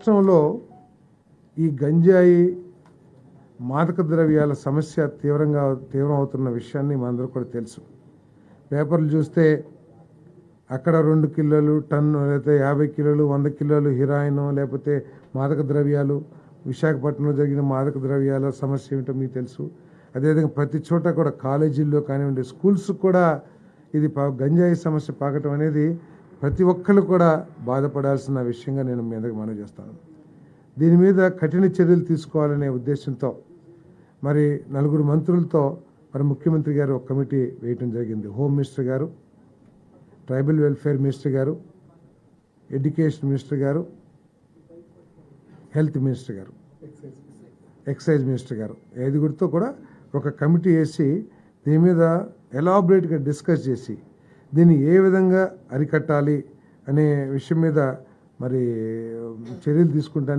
రాష్ట్రంలో ఈ గంజాయి మాదక ద్రవ్యాల సమస్య తీవ్రంగా తీవ్రం అవుతున్న విషయాన్ని మనందరూ కూడా తెలుసు. పేపర్లు చూస్తే అక్కడ రెండు కిలోలు టన్ను లేకపోతే యాభై కిలోలు వంద కిలోలు హిరాయిన్ లేకపోతే మాదక ద్రవ్యాలు విశాఖపట్నంలో జరిగిన మాదక ద్రవ్యాల సమస్య ఏమిటో మీకు తెలుసు. అదేవిధంగా ప్రతి చోట కూడా కాలేజీల్లో కానివ్వండి స్కూల్స్ కూడా ఇది పా- గంజాయి సమస్య పాకటం అనేది ప్రతి ఒక్కరు కూడా బాధపడాల్సిన విషయంగా నేను మీ అందరికి మనవి చేస్తాను. దీని మీద కఠిన చర్యలు తీసుకోవాలనే ఉద్దేశంతో మరి నలుగురు మంత్రులతో మరి ముఖ్యమంత్రి గారు ఒక కమిటీ వేయటం జరిగింది. హోమ్ మినిస్టర్ గారు ట్రైబల్ వెల్ఫేర్ మినిస్టర్ గారు ఎడ్యుకేషన్ మినిస్టర్ గారు హెల్త్ మినిస్టర్ గారు ఎక్సైజ్ మినిస్టర్ గారు ఐదుగురితో కూడా ఒక కమిటీ వేసి దీని మీద ఎలాబరేట్గా డిస్కస్ చేసి దీన్ని ఏ విధంగా అరికట్టాలి అనే విషయం మీద మరి చర్యలు తీసుకుంటాను.